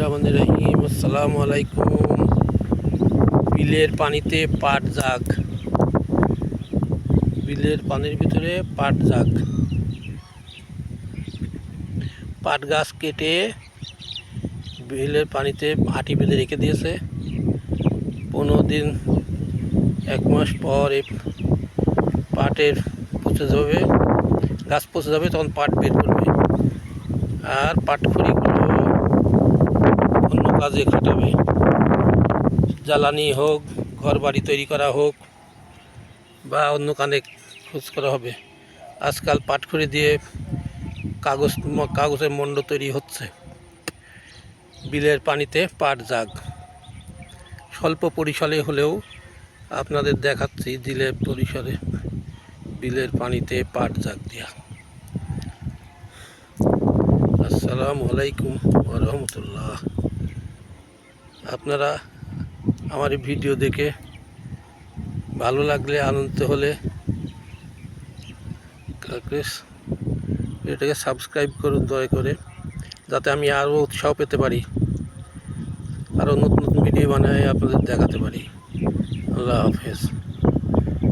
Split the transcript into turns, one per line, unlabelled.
রহিম আসসালামু আলাইকুম। বিলের পানিতে পাট জাগ। বিলের পানির ভিতরে পাট জাগ। পাট গাছ কেটে বিলের পানিতে হাঁটি বেঁধে রেখে দিয়েছে। পনেরো দিন, এক মাস পর এই পাটের পচে যাবে, গাছ পচে যাবে, তখন পাট বের করবে। আর পাটখড়িগুলো অন্য কাজে খাটাবে জ্বালানি হোক ঘর বাড়ি তৈরি করা হোক, বা অন্য কানে খোঁজ করা হবে। আজকাল পাটখড়ি দিয়ে কাগজ কাগজের মণ্ড তৈরি হচ্ছে। বিলের পানিতে পাট জাগ। স্বল্প পরিসরে হলেও আপনাদের দেখাচ্ছি দিলের পরিসরে বিলের পানিতে পাট জাগ দিয়া। আসসালামু আলাইকুম রহমতুল্লাহ। আপনারা আমার এই ভিডিও দেখে ভালো লাগলে আনন্দ হলে এটাকে সাবস্ক্রাইব করুন, দয়া করে, যাতে আমি আরও উৎসাহ পেতে পারি, আরও নতুন নতুন ভিডিও বানিয়ে আপনাদের দেখাতে পারি। আল্লাহ হাফেজ।